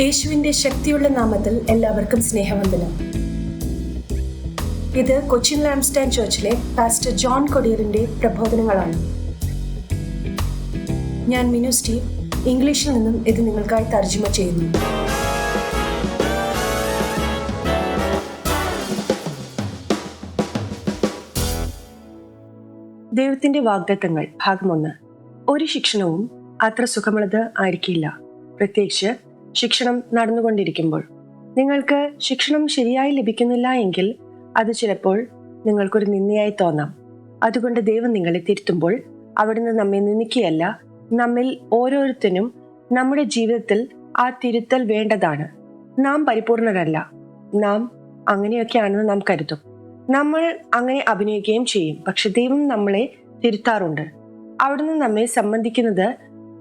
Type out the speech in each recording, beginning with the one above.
യേശുവിന്റെ ശക്തിയുള്ള നാമത്തിൽ എല്ലാവർക്കും സ്നേഹവന്ദനം. ഇത് കൊച്ചിൻ ലാംസ്റ്റാൻ ചർച്ചിലെ പാസ്റ്റർ ജോൺ കൊടിയറിന്റെ പ്രബോധനങ്ങളാണ്. ഞാൻ മിനു സ്റ്റീവ് ഇംഗ്ലീഷിൽ നിന്നും ഇത് നിങ്ങൾക്കായി തർജമ ചെയ്യുന്നു. ദൈവത്തിന്റെ വാഗ്ദത്തങ്ങൾ ഭാഗം ഭാഗമൊന്ന് ഒരു ശിക്ഷണവും അത്ര സുഖമുള്ളത് ആയിരിക്കില്ല. പ്രത്യേകിച്ച് ശിക്ഷണം നടന്നുകൊണ്ടിരിക്കുമ്പോൾ. നിങ്ങൾക്ക് ശിക്ഷണം ശരിയായി ലഭിക്കുന്നില്ല എങ്കിൽ അത് ചിലപ്പോൾ നിങ്ങൾക്കൊരു നിന്ദയായി തോന്നാം. അതുകൊണ്ട് ദൈവം നിങ്ങളെ തിരുത്തുമ്പോൾ അവിടുന്ന് നമ്മെ നിന്ദിക്കുകയല്ല നമ്മിൽ ഓരോരുത്തരും നമ്മുടെ ജീവിതത്തിൽ ആ തിരുത്തൽ വേണ്ടതാണ്. നാം പരിപൂർണരല്ല. നാം അങ്ങനെയൊക്കെയാണെന്ന് നാം കരുതും. നമ്മൾ അങ്ങനെ അഭിനയിക്കുകയും ചെയ്യും പക്ഷെ ദൈവം നമ്മളെ തിരുത്താറുണ്ട്. അവിടുന്ന് നമ്മെ സംബന്ധിക്കുന്നത്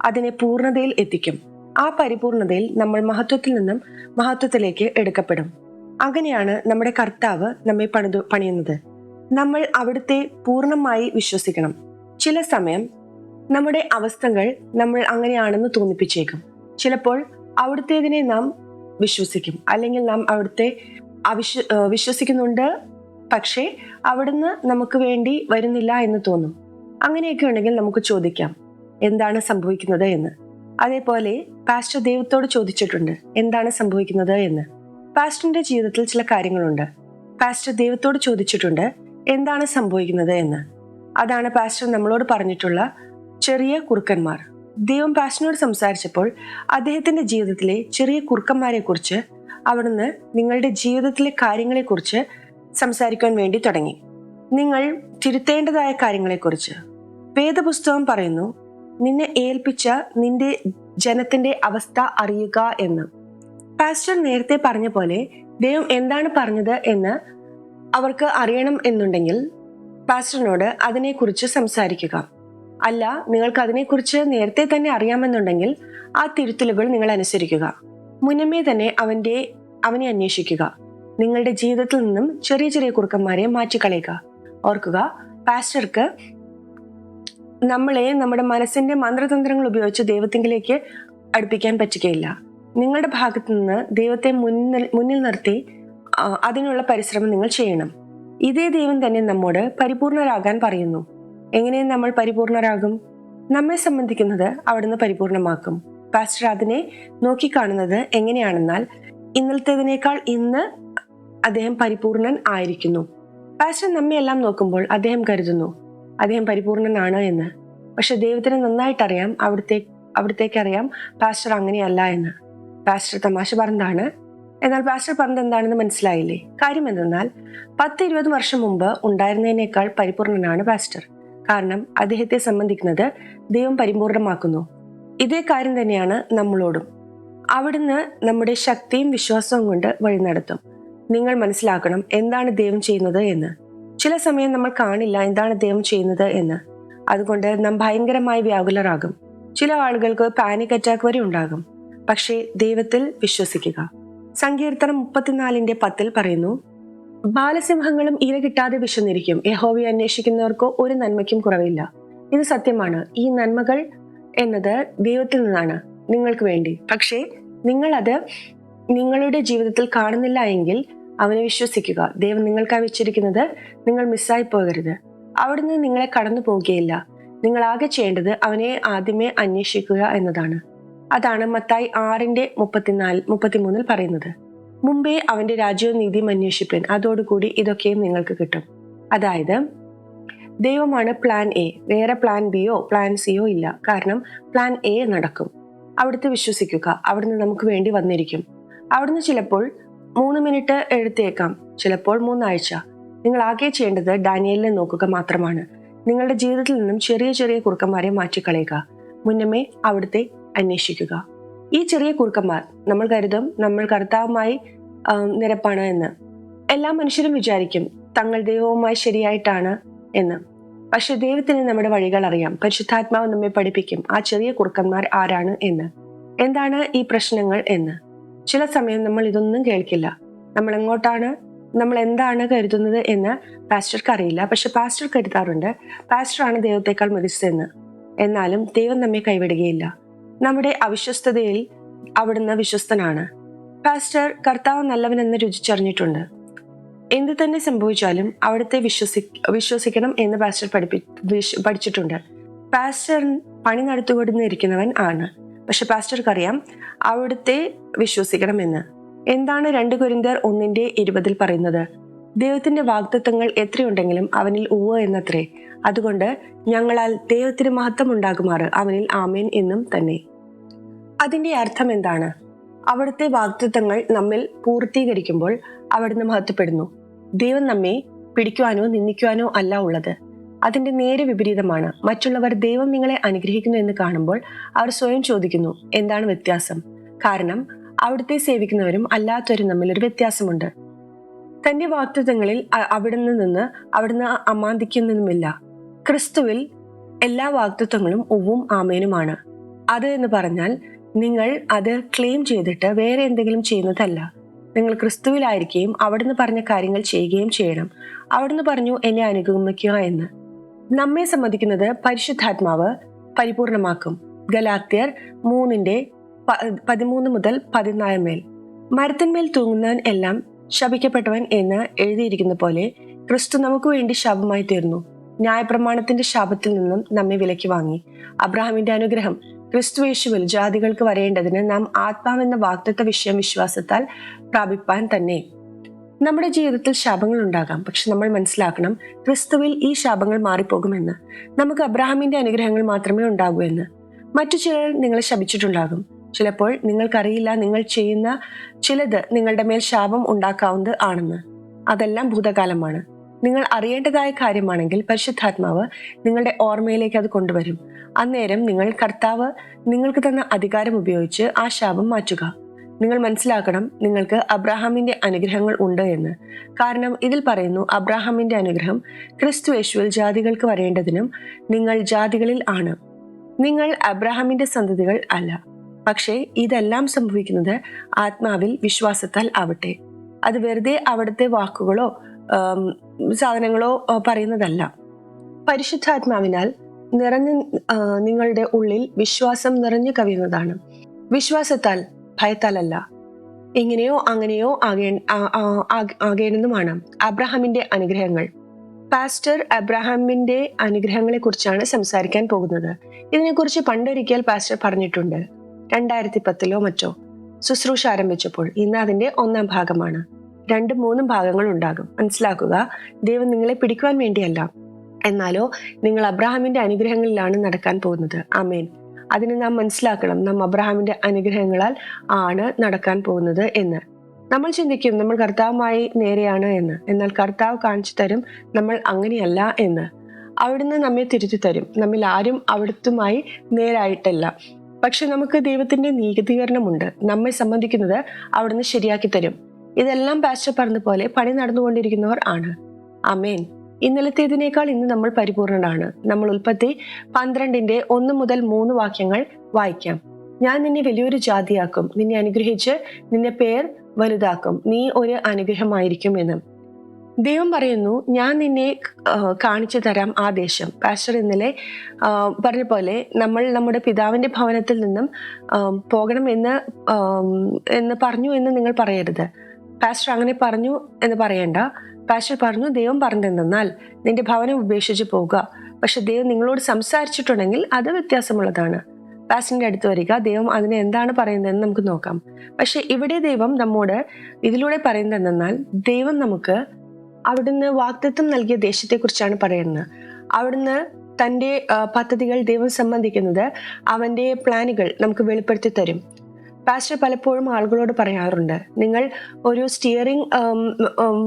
അതിനെ പൂർണതയിൽ എത്തിക്കും. ആ പരിപൂർണതയിൽ നമ്മൾ മഹത്വത്തിൽ നിന്നും മഹത്വത്തിലേക്ക് എടുക്കപ്പെടും. അങ്ങനെയാണ് നമ്മുടെ കർത്താവ് നമ്മെ പണിതു പണിയുന്നത്. നമ്മൾ അവിടുത്തെ പൂർണമായി വിശ്വസിക്കണം. ചില സമയം നമ്മുടെ അവസ്ഥകൾ നമ്മൾ അങ്ങനെയാണെന്ന് തോന്നിപ്പിച്ചേക്കും. ചിലപ്പോൾ അവിടുത്തേതിനെ നാം വിശ്വസിക്കും. അല്ലെങ്കിൽ നാം അവിടുത്തെ അവിശ്വ വിശ്വസിക്കുന്നുണ്ട്. പക്ഷേ അവിടുന്ന് നമുക്ക് വേണ്ടി വരുന്നില്ല എന്ന് തോന്നും. അങ്ങനെയൊക്കെ ഉണ്ടെങ്കിൽ നമുക്ക് ചോദിക്കാം എന്താണ് സംഭവിക്കുന്നത് എന്ന്. അതേപോലെ പാസ്റ്റർ ദൈവത്തോട് ചോദിച്ചിട്ടുണ്ട് എന്താണ് സംഭവിക്കുന്നത് എന്ന്. പാസ്റ്ററിന്റെ ജീവിതത്തിൽ ചില കാര്യങ്ങളുണ്ട്. പാസ്റ്റർ ദൈവത്തോട് ചോദിച്ചിട്ടുണ്ട് എന്താണ് സംഭവിക്കുന്നത് എന്ന്. അതാണ് പാസ്റ്റർ നമ്മളോട് പറഞ്ഞിട്ടുള്ള ചെറിയ കുറുക്കന്മാർ. ദൈവം പാസ്റ്ററിനോട് സംസാരിച്ചപ്പോൾ അദ്ദേഹത്തിന്റെ ജീവിതത്തിലെ ചെറിയ കുറുക്കന്മാരെ കുറിച്ച് അവിടുന്ന് നിങ്ങളുടെ ജീവിതത്തിലെ കാര്യങ്ങളെക്കുറിച്ച് സംസാരിക്കാൻ വേണ്ടി തുടങ്ങി. നിങ്ങൾ തിരുത്തേണ്ടതായ കാര്യങ്ങളെക്കുറിച്ച്. വേദപുസ്തകം പറയുന്നു നിന്നെ ഏൽപ്പിച്ച നിന്റെ ജനത്തിന്റെ അവസ്ഥ അറിയുക എന്ന്. പാസ്റ്റർ നേരത്തെ പറഞ്ഞ പോലെ ദൈവം എന്താണ് പറഞ്ഞത് എന്ന് അവർക്ക് അറിയണം എന്നുണ്ടെങ്കിൽ പാസ്റ്ററിനോട് അതിനെക്കുറിച്ച് സംസാരിക്കുക. അല്ല നിങ്ങൾക്ക് അതിനെക്കുറിച്ച് നേരത്തെ തന്നെ അറിയാമെന്നുണ്ടെങ്കിൽ ആ തിരുത്തലുകൾ നിങ്ങൾ അനുസരിക്കുക. മുന്നമേ തന്നെ അവന്റെ അവനെ അന്വേഷിക്കുക. നിങ്ങളുടെ ജീവിതത്തിൽ നിന്നും ചെറിയ ചെറിയ കുറുക്കന്മാരെ മാറ്റിക്കളയുക. ഓർക്കുക പാസ്റ്റർക്ക് നമ്മളെ നമ്മുടെ മനസ്സിന്റെ മന്ത്രതന്ത്രങ്ങൾ ഉപയോഗിച്ച് ദൈവത്തിങ്കിലേക്ക് അടുപ്പിക്കാൻ പറ്റുകയില്ല. നിങ്ങളുടെ ഭാഗത്തു നിന്ന് ദൈവത്തെ മുന്നിൽ മുന്നിൽ നിർത്തി അതിനുള്ള പരിശ്രമം നിങ്ങൾ ചെയ്യണം. ഇതേ ദൈവം തന്നെ നമ്മോട് പരിപൂർണരാകാൻ പറയുന്നു. എങ്ങനെ നമ്മൾ പരിപൂർണരാകും? നമ്മെ സംബന്ധിക്കുന്നത് അവിടുന്ന് പരിപൂർണമാക്കും. പാസ്റ്റർ അതിനെ നോക്കിക്കാണുന്നത് എങ്ങനെയാണെന്നാൽ ഇന്നലത്തേതിനേക്കാൾ ഇന്ന് അദ്ദേഹം പരിപൂർണൻ ആയിരിക്കുന്നു. പാസ്റ്റർ നമ്മെ എല്ലാം നോക്കുമ്പോൾ അദ്ദേഹം കരുതുന്നു അദ്ദേഹം പരിപൂർണനാണ് എന്ന്. പക്ഷെ ദൈവത്തിന് നന്നായിട്ടറിയാം അവിടുത്തെ അവിടത്തേക്ക് അറിയാം പാസ്റ്റർ അങ്ങനെയല്ല എന്ന്. പാസ്റ്റർ തമാശ പറഞ്ഞതാണ്. എന്നാൽ പാസ്റ്റർ പറഞ്ഞത് എന്താണെന്ന് മനസ്സിലായില്ലേ? കാര്യം എന്തെന്നാൽ പത്ത് ഇരുപത് വർഷം മുമ്പ് ഉണ്ടായിരുന്നതിനേക്കാൾ പരിപൂർണനാണ് പാസ്റ്റർ. കാരണം അദ്ദേഹത്തെ സംബന്ധിക്കുന്നത് ദൈവം പരിപൂർണമാക്കുന്നു. ഇതേ കാര്യം തന്നെയാണ് നമ്മളോടും. അവിടുന്ന് നമ്മുടെ ശക്തിയും വിശ്വാസവും കൊണ്ട് വഴി നടത്തും. നിങ്ങൾ മനസ്സിലാക്കണം എന്താണ് ദൈവം ചെയ്യുന്നത് എന്ന്. ചില സമയം നമ്മൾ കാണില്ല എന്താണ് അദ്ദേഹം ചെയ്യുന്നത് എന്ന്. അതുകൊണ്ട് നാം ഭയങ്കരമായി വ്യാകുലരാകും. ചില ആളുകൾക്ക് പാനിക് അറ്റാക്ക് വരെ ഉണ്ടാകും. പക്ഷേ ദൈവത്തിൽ വിശ്വസിക്കുക. സങ്കീർത്തനം മുപ്പത്തിനാലിന്റെ പത്തിൽ പറയുന്നു ബാലസിംഹങ്ങളും ഇര കിട്ടാതെ വിശന്നിരിക്കും. യഹോവി അന്വേഷിക്കുന്നവർക്കോ ഒരു നന്മയ്ക്കും കുറവില്ല. ഇത് സത്യമാണ്. ഈ നന്മകൾ എന്നത് ദൈവത്തിൽ നിന്നാണ് നിങ്ങൾക്ക് വേണ്ടി. പക്ഷേ നിങ്ങളത് നിങ്ങളുടെ ജീവിതത്തിൽ കാണുന്നില്ല എങ്കിൽ അവനെ വിശ്വസിക്കുക. ദൈവം നിങ്ങൾക്കായി വെച്ചിരിക്കുന്നത് നിങ്ങൾ മിസ്സായി പോകരുത്. അവിടുന്ന് നിങ്ങളെ കടന്നു പോകുകയില്ല. നിങ്ങൾ ആകെ ചെയ്യേണ്ടത് അവനെ ആദ്യമേ അന്വേഷിക്കുക എന്നതാണ്. അതാണ് മത്തായി ആറിന്റെ മുപ്പത്തിനാല് മുപ്പത്തിമൂന്നിൽ പറയുന്നത്. മുമ്പേ അവന്റെ രാജ്യവും നീതിയും അന്വേഷിപ്പൻ. അതോടുകൂടി ഇതൊക്കെയും നിങ്ങൾക്ക് കിട്ടും. അതായത് ദൈവമാണ് പ്ലാൻ എ വേറെ പ്ലാൻ ബിയോ പ്ലാൻ സിയോ ഇല്ല. കാരണം പ്ലാൻ എ നടക്കും. അവിടുത്തെ വിശ്വസിക്കുക. അവിടുന്ന് നമുക്ക് വേണ്ടി വന്നിരിക്കും. അവിടുന്ന് ചിലപ്പോൾ മൂന്ന് മിനിറ്റ് എഴുത്തേക്കാം ചിലപ്പോൾ മൂന്നാഴ്ച. നിങ്ങൾ ആകെ ചെയ്യേണ്ടത് ഡാനിയലിനെ നോക്കുക മാത്രമാണ്. നിങ്ങളുടെ ജീവിതത്തിൽ നിന്നും ചെറിയ ചെറിയ കുറുക്കന്മാരെ മാറ്റിക്കളയുക. മുന്നമേ അവിടുത്തെ അന്വേഷിക്കുക. ഈ ചെറിയ കുറുക്കന്മാർ നമ്മൾ കരുതും നമ്മൾ കർത്താവുമായി നിരപ്പാണ് എന്ന്. എല്ലാ മനുഷ്യരും വിചാരിക്കും തങ്ങൾ ദൈവവുമായി ശരിയായിട്ടാണ് എന്ന്. പക്ഷെ ദൈവത്തിന് നമ്മുടെ വഴികൾ അറിയാം. പരിശുദ്ധാത്മാവ് നമ്മെ പഠിപ്പിക്കും ആ ചെറിയ കുറുക്കന്മാർ ആരാണ് എന്ന്. എന്താണ് ഈ പ്രശ്നങ്ങൾ എന്ന്? ചില സമയം നമ്മൾ ഇതൊന്നും കേൾക്കില്ല. നമ്മൾ എങ്ങോട്ടാണ് നമ്മൾ എന്താണ് കരുതുന്നത് എന്ന് പാസ്റ്റർക്ക് അറിയില്ല. പക്ഷെ പാസ്റ്റർ കരുതാറുണ്ട്. പാസ്റ്ററാണ് ദൈവത്തെക്കാൾ മികച്ചതെന്ന് എന്നാലും ദൈവം നമ്മെ കൈവിടുകയില്ല. നമ്മുടെ അവിശ്വസ്തതയിൽ അവിടുന്ന് വിശ്വസ്തനാണ്. പാസ്റ്റർ കർത്താവ് നല്ലവനെന്ന് രുചിച്ചറിഞ്ഞിട്ടുണ്ട്. എന്ത് തന്നെ സംഭവിച്ചാലും അവിടുത്തെ വിശ്വസി വിശ്വസിക്കണം എന്ന് പാസ്റ്റർ പഠിപ്പി പഠിച്ചിട്ടുണ്ട്. പാസ്റ്റർ പണി നടത്തുകൊണ്ടിരിക്കുന്നവൻ ആണ്. പക്ഷെ പാസ്റ്റർക്ക് അറിയാം അവിടുത്തെ വിശ്വസിക്കണമെന്ന്. എന്താണ് രണ്ട് കുരിന്തർ ഒന്നിന്റെ ഇരുപതിൽ പറയുന്നത്? ദൈവത്തിന്റെ വാഗ്ദത്വങ്ങൾ എത്രയുണ്ടെങ്കിലും അവനിൽ ഉവ്വ് എന്നത്രേ. അതുകൊണ്ട് ഞങ്ങളാൽ ദൈവത്തിന് മഹത്വം ഉണ്ടാകുമാറ് അവനിൽ ആമേൻ എന്നും തന്നെ. അതിന്റെ അർത്ഥം എന്താണ്? അവിടുത്തെ വാഗ്ദത്വങ്ങൾ നമ്മിൽ പൂർത്തീകരിക്കുമ്പോൾ അവിടുന്ന് മഹത്വപ്പെടുന്നു. ദൈവം നമ്മെ പിടിക്കുവാനോ നിന്ദിക്കുവാനോ അല്ല ഉള്ളത്. അതിന്റെ നേരെ വിപരീതമാണ്. മറ്റുള്ളവർ ദൈവം നിങ്ങളെ അനുഗ്രഹിക്കുന്നു എന്ന് കാണുമ്പോൾ അവർ സ്വയം ചോദിക്കുന്നു എന്താണ് വ്യത്യാസം? കാരണം അവിടുത്തെ സേവിക്കുന്നവരും അല്ലാത്തവരും തമ്മിൽ ഒരു വ്യത്യാസമുണ്ട്. തന്റെ വാക്തത്വങ്ങളിൽ അവിടുന്ന് നിന്ന് അവിടുന്ന് അമാന്തിക്കുന്നതുമില്ല. ക്രിസ്തുവിൽ എല്ലാ വാക്തത്വങ്ങളും ഉവും ആമേനുമാണ്. അത് എന്ന് പറഞ്ഞാൽ നിങ്ങൾ അത് ക്ലെയിം ചെയ്തിട്ട് വേറെ എന്തെങ്കിലും ചെയ്യുന്നതല്ല. നിങ്ങൾ ക്രിസ്തുവിലായിരിക്കുകയും അവിടുന്ന് പറഞ്ഞ കാര്യങ്ങൾ ചെയ്യുകയും ചെയ്യണം. അവിടുന്ന് പറഞ്ഞു എന്നെ അനുഗമിക്കുക എന്ന്. നമ്മെ സംബന്ധിക്കുന്നത് പരിശുദ്ധാത്മാവ് പരിപൂർണമാക്കും. ഗലാത്യർ മൂന്നിന്റെ പതിമൂന്ന് മുതൽ പതിനാല് മേൽ. മരത്തിന്മേൽ തൂങ്ങുന്നവൻ എല്ലാം ശപിക്കപ്പെട്ടവൻ എന്ന് എഴുതിയിരിക്കുന്ന പോലെ ക്രിസ്തു നമുക്ക് വേണ്ടി ശാപമായി തീർന്നു. ന്യായപ്രമാണത്തിന്റെ ശാപത്തിൽ നിന്നും നമ്മെ വിലക്കി വാങ്ങി. അബ്രഹാമിന്റെ അനുഗ്രഹം ക്രിസ്തു യേശുവിൽ ജാതികൾക്ക് വരേണ്ടതിന് നാം ആത്മാവെന്ന വാക്തത്വ വിഷയം വിശ്വാസത്താൽ പ്രാപിപ്പാൻ തന്നെ. നമ്മുടെ ജീവിതത്തിൽ ശാപങ്ങൾ ഉണ്ടാകാം. പക്ഷെ നമ്മൾ മനസ്സിലാക്കണം ക്രിസ്തുവിൽ ഈ ശാപങ്ങൾ മാറിപ്പോകുമെന്ന്. നമുക്ക് അബ്രഹാമിന്റെ അനുഗ്രഹങ്ങൾ മാത്രമേ ഉണ്ടാകൂ എന്ന്. മറ്റു ചിലർ നിങ്ങളെ ശപിച്ചിട്ടുണ്ടാകും. ചിലപ്പോൾ നിങ്ങൾക്കറിയില്ല നിങ്ങൾ ചെയ്യുന്ന ചിലത് നിങ്ങളുടെ മേൽ ശാപം ഉണ്ടാക്കാവുന്നത് ആണെന്ന്. അതെല്ലാം ഭൂതകാലമാണ്. നിങ്ങൾ അറിയേണ്ടതായ കാര്യമാണെങ്കിൽ പരിശുദ്ധാത്മാവ് നിങ്ങളുടെ ഓർമ്മയിലേക്ക് അത് കൊണ്ടുവരും. അന്നേരം നിങ്ങൾ കർത്താവ് നിങ്ങൾക്ക് തന്ന അധികാരം ഉപയോഗിച്ച് ആ ശാപം മാറ്റുക. നിങ്ങൾ മനസ്സിലാക്കണം നിങ്ങൾക്ക് അബ്രാഹാമിന്റെ അനുഗ്രഹങ്ങൾ ഉണ്ട് എന്ന്. കാരണം ഇതിൽ പറയുന്നു അബ്രാഹാമിന്റെ അനുഗ്രഹം ക്രിസ്തു യേശുവിൽ ജാതികൾക്ക് വരേണ്ടതിനും നിങ്ങൾ ജാതികളിൽ ആണ്. നിങ്ങൾ അബ്രാഹാമിന്റെ സന്തതികൾ അല്ല. പക്ഷേ ഇതെല്ലാം സംഭവിക്കുന്നത് ആത്മാവിൽ വിശ്വാസത്താൽ ആവട്ടെ. അത് വെറുതെ അവിടുത്തെ വാക്കുകളോ സാധനങ്ങളോ പറയുന്നതല്ല. പരിശുദ്ധാത്മാവിനാൽ നിറഞ്ഞ നിങ്ങളുടെ ഉള്ളിൽ വിശ്വാസം നിറഞ്ഞു കവിയുന്നതാണ്. വിശ്വാസത്താൽ ഭയത്താലല്ല. എങ്ങനെയോ അങ്ങനെയോ ആകേ ആകേണ്ടതുമാണ് അബ്രഹാമിന്റെ അനുഗ്രഹങ്ങൾ. പാസ്റ്റർ അബ്രഹാമിന്റെ അനുഗ്രഹങ്ങളെ കുറിച്ചാണ് സംസാരിക്കാൻ പോകുന്നത്. ഇതിനെക്കുറിച്ച് പണ്ടൊരിക്കൽ പാസ്റ്റർ പറഞ്ഞിട്ടുണ്ട്. രണ്ടായിരത്തി പത്തിലോ മറ്റോ ശുശ്രൂഷ ആരംഭിച്ചപ്പോൾ ഇന്ന് അതിന്റെ ഒന്നാം ഭാഗമാണ്. രണ്ടും മൂന്നും ഭാഗങ്ങൾ ഉണ്ടാകും. മനസ്സിലാക്കുക ദൈവം നിങ്ങളെ പിടിക്കുവാൻ വേണ്ടിയല്ല. എന്നാലോ നിങ്ങൾ അബ്രഹാമിന്റെ അനുഗ്രഹങ്ങളിലാണ് നടക്കാൻ പോകുന്നത്. ആമേൻ. അതിന് നാം മനസ്സിലാക്കണം. നാം അബ്രഹാമിന്റെ അനുഗ്രഹങ്ങളാൽ ആണ് നടക്കാൻ പോകുന്നത് എന്ന്. നമ്മൾ ചിന്തിക്കും നമ്മൾ കർത്താവുമായി നേരെയാണ് എന്ന്. എന്നാൽ കർത്താവ് കാണിച്ചു തരും നമ്മൾ അങ്ങനെയല്ല എന്ന്. അവിടുന്ന് നമ്മെ തിരുത്തി തരും. നമ്മിൽ ആരും അവിടുത്തുമായി നേരായിട്ടല്ല. പക്ഷെ നമുക്ക് ദൈവത്തിന്റെ നീതീകരണമുണ്ട്. നമ്മെ സംബന്ധിക്കുന്നത് അവിടുന്ന് ശരിയാക്കി തരും. ഇതെല്ലാം പാസ്റ്റർ പറഞ്ഞ പോലെ പണി നടന്നുകൊണ്ടിരിക്കുന്നവർ ആണ്. അമേൻ ഇന്നലത്തേതിനേക്കാൾ ഇന്ന് നമ്മൾ പരിപൂർണനാണ്. നമ്മൾ ഉൽപ്പത്തി പന്ത്രണ്ടിന്റെ ഒന്ന് മുതൽ മൂന്ന് വാക്യങ്ങൾ വായിക്കാം. ഞാൻ നിന്നെ വലിയൊരു ജാതിയാക്കും. നിന്നെ അനുഗ്രഹിച്ച് നിന്റെ പേർ വലുതാക്കും. നീ ഒരു അനുഗ്രഹമായിരിക്കും എന്ന്. ദൈവം പറയുന്നു ഞാൻ നിന്നെ കാണിച്ചു തരാം ആ ദേശം. പാസ്റ്റർ ഇന്നലെ പറഞ്ഞ പോലെ നമ്മൾ നമ്മുടെ പിതാവിന്റെ ഭവനത്തിൽ നിന്നും പോകണം എന്ന് എന്ന് പറഞ്ഞു എന്ന് നിങ്ങൾ പറയരുത്. പാസ്റ്റർ അങ്ങനെ പറഞ്ഞു എന്ന് പറയണ്ട. പാസ്റ്റർ പറഞ്ഞു ദൈവം പറഞ്ഞെന്നാൽ നിന്റെ ഭവനം ഉപേക്ഷിച്ച് പോവുക. പക്ഷെ ദൈവം നിങ്ങളോട് സംസാരിച്ചിട്ടുണ്ടെങ്കിൽ അത് വ്യത്യാസമുള്ളതാണ്. പാസ്റ്ററിന്റെ അടുത്ത് വരിക ദൈവം അതിനെ എന്താണ് പറയുന്നതെന്ന് നമുക്ക് നോക്കാം. പക്ഷെ ഇവിടെ ദൈവം നമ്മോട് ഇതിലൂടെ പറയുന്നത് എന്തെന്നാൽ ദൈവം നമുക്ക് അവിടുന്ന് വാക്തത്വം നൽകിയ ദേശത്തെക്കുറിച്ചാണ് പറയുന്നത്. അവിടുന്ന് തന്റെ പദ്ധതികൾ ദൈവം സംബന്ധിക്കുന്നത് അവന്റെ പ്ലാനുകൾ നമുക്ക് വെളിപ്പെടുത്തി തരും. പാസ്റ്റർ പലപ്പോഴും ആളുകളോട് പറയാറുണ്ട് നിങ്ങൾ ഒരു സ്റ്റിയറിംഗ്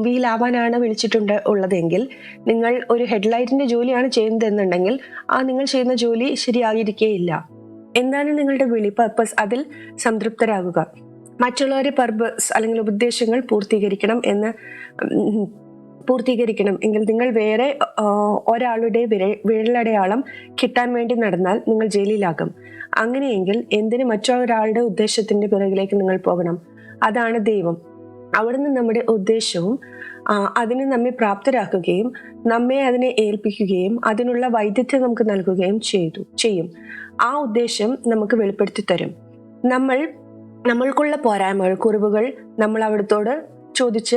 വീൽ ആവാനാണ് വിളിച്ചിട്ടുണ്ട് ഉള്ളതെങ്കിൽ നിങ്ങൾ ഒരു ഹെഡ്ലൈറ്റിന്റെ ജോലിയാണ് ചെയ്യുന്നതെന്നുണ്ടെങ്കിൽ ആ നിങ്ങൾ ചെയ്യുന്ന ജോലി ശരിയായിരിക്കേയില്ല. എന്താണ് നിങ്ങളുടെ വിളി? പർപ്പസ് അതിൽ സംതൃപ്തരാകുക. മറ്റുള്ളവരെ പർപ്പസ് അല്ലെങ്കിൽ ഉദ്ദേശങ്ങൾ പൂർത്തീകരിക്കണം എന്ന് പൂർത്തീകരിക്കണം. എങ്കിൽ നിങ്ങൾ വേറെ ഒരാളുടെ വിര വിരലടയാളം കിട്ടാൻ വേണ്ടി നടന്നാൽ നിങ്ങൾ ജയിലിലാകും. അങ്ങനെയെങ്കിൽ എന്തിന് മറ്റൊരാളുടെ ഉദ്ദേശത്തിന്റെ പിറകിലേക്ക് നിങ്ങൾ പോകണം? അതാണ് ദൈവം. അവിടുന്ന് നമ്മുടെ ഉദ്ദേശവും അതിനെ നമ്മെ പ്രാപ്തരാക്കുകയും നമ്മെ അതിനെ ഏൽപ്പിക്കുകയും അതിനുള്ള വൈദഗ്ധ്യം നമുക്ക് നൽകുകയും ചെയ്തു ചെയ്യും. ആ ഉദ്ദേശം നമുക്ക് വെളിപ്പെടുത്തി തരും. നമ്മൾ നമ്മൾക്കുള്ള പോരായ്മകൾ കുറവുകൾ നമ്മൾ അവിടത്തോട് ചോദിച്ച്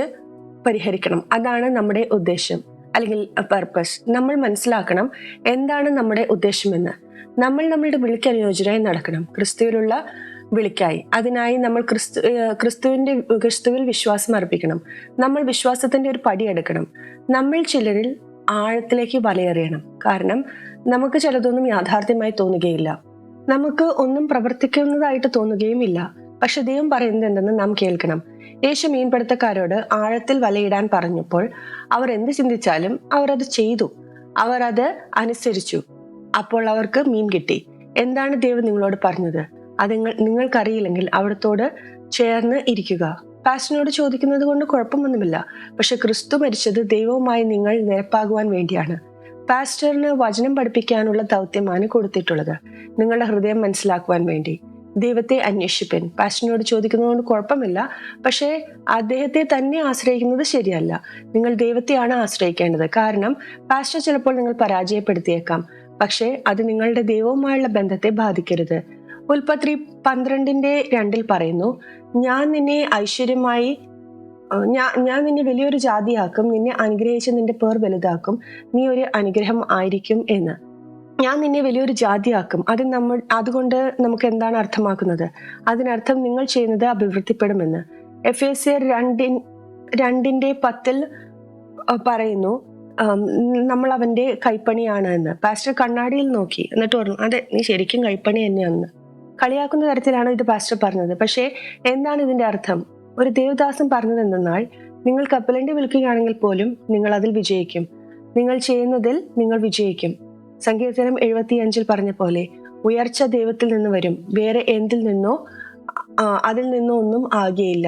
പരിഹരിക്കണം. അതാണ് നമ്മുടെ ഉദ്ദേശം. അല്ലെങ്കിൽ പർപ്പസ് നമ്മൾ മനസ്സിലാക്കണം എന്താണ് നമ്മുടെ ഉദ്ദേശമെന്ന്. നമ്മൾ നമ്മളുടെ വിളിക്ക് അനുയോജ്യരായി നടക്കണം. ക്രിസ്തുവിലുള്ള വിളിക്കായി. അതിനായി നമ്മൾ ക്രിസ്തു ക്രിസ്തുവിന്റെ ക്രിസ്തുവിൽ വിശ്വാസം അർപ്പിക്കണം. നമ്മൾ വിശ്വാസത്തിന്റെ ഒരു പടി എടുക്കണം. നമ്മൾ ചിലരിൽ ആഴത്തിലേക്ക് വലയെറിയണം. കാരണം നമുക്ക് ചിലതൊന്നും യാഥാർത്ഥ്യമായി തോന്നുകയില്ല. നമുക്ക് ഒന്നും പ്രവർത്തിക്കുന്നതായിട്ട് തോന്നുകയും ഇല്ല പക്ഷെ ദൈവം പറയുന്നത് എന്തെന്ന് നാം കേൾക്കണം. യേശു മീൻപിടുത്തക്കാരോട് ആഴത്തിൽ വലയിടാൻ പറഞ്ഞപ്പോൾ അവർ എന്ത് ചിന്തിച്ചാലും അവർ അത് ചെയ്തു. അവർ അത് അനുസരിച്ചു. അപ്പോൾ അവർക്ക് മീൻ കിട്ടി. എന്താണ് ദൈവം നിങ്ങളോട് പറഞ്ഞത്? അത് നിങ്ങൾ നിങ്ങൾക്കറിയില്ലെങ്കിൽ അവിടത്തോട് ചേർന്ന് ഇരിക്കുക. പാസ്റ്റിനോട് ചോദിക്കുന്നത് കൊണ്ട് കുഴപ്പമൊന്നുമില്ല. പക്ഷെ ക്രിസ്തു മരിച്ചത് ദൈവവുമായി നിങ്ങൾ നിരപ്പാകുവാൻ വേണ്ടിയാണ്. പാസ്റ്ററിന് വചനം പഠിപ്പിക്കാനുള്ള ദൗത്യമാണ് കൊടുത്തിട്ടുള്ളത്. നിങ്ങളുടെ ഹൃദയം മനസ്സിലാക്കുവാൻ വേണ്ടി. ദൈവത്തെ അന്വേഷിപ്പൻ. പാസ്റ്ററിനോട് ചോദിക്കുന്നതുകൊണ്ട് കുഴപ്പമില്ല. പക്ഷേ അദ്ദേഹത്തെ തന്നെ ആശ്രയിക്കുന്നത് ശരിയല്ല. നിങ്ങൾ ദൈവത്തെയാണ് ആശ്രയിക്കേണ്ടത്. കാരണം പാസ്റ്റർ ചിലപ്പോൾ നിങ്ങൾ പരാജയപ്പെടുത്തിയേക്കാം. പക്ഷേ അത് നിങ്ങളുടെ ദൈവവുമായുള്ള ബന്ധത്തെ ബാധിക്കരുത്. ഉൽപ്പത്തി പന്ത്രണ്ടിന്റെ രണ്ടിൽ പറയുന്നു ഞാൻ നിന്നെ ഐശ്വര്യമായി ഞാൻ ഞാൻ നിന്നെ വലിയൊരു ജാതിയാക്കും. നിന്നെ അനുഗ്രഹിച്ച് നിന്റെ പേർ വലുതാക്കും. നീ ഒരു അനുഗ്രഹം ആയിരിക്കും എന്ന്. ഞാൻ നിന്നെ വലിയൊരു ജാതിയാക്കും. അത് നമ്മൾ അതുകൊണ്ട് നമുക്ക് എന്താണ് അർത്ഥമാക്കുന്നത്? അതിനർത്ഥം നിങ്ങൾ ചെയ്യുന്നത് അഭിവൃദ്ധിപ്പെടുമെന്ന്. എഫ് എ സി രണ്ടിൻ രണ്ടിന്റെ പത്തിൽ പറയുന്നു നമ്മൾ അവന്റെ കൈപ്പണിയാണ് എന്ന്. പാസ്റ്റർ കണ്ണാടിയിൽ നോക്കി. എന്നിട്ട് പറഞ്ഞു അതെ നീ ശരിക്കും കൈപ്പണി തന്നെയാണെന്ന്. കളിയാക്കുന്ന തരത്തിലാണ് ഇത് പാസ്റ്റർ പറഞ്ഞത്. പക്ഷേ എന്താണ് ഇതിന്റെ അർത്ഥം? ഒരു ദേവദാസൻ പറഞ്ഞത് എന്തെന്നാൽ നിങ്ങൾ കപ്പലണ്ടി വിൽക്കുകയാണെങ്കിൽ പോലും നിങ്ങൾ അതിൽ വിജയിക്കും. നിങ്ങൾ ചെയ്യുന്നതിൽ നിങ്ങൾ വിജയിക്കും. സങ്കീർത്തനം എഴുപത്തിയഞ്ചിൽ പറഞ്ഞ പോലെ ഉയർച്ച ദൈവത്തിൽ നിന്ന് വരും വേറെ എന്തിൽ നിന്നോ അതിൽ നിന്നോ ഒന്നും ആകെയില്ല.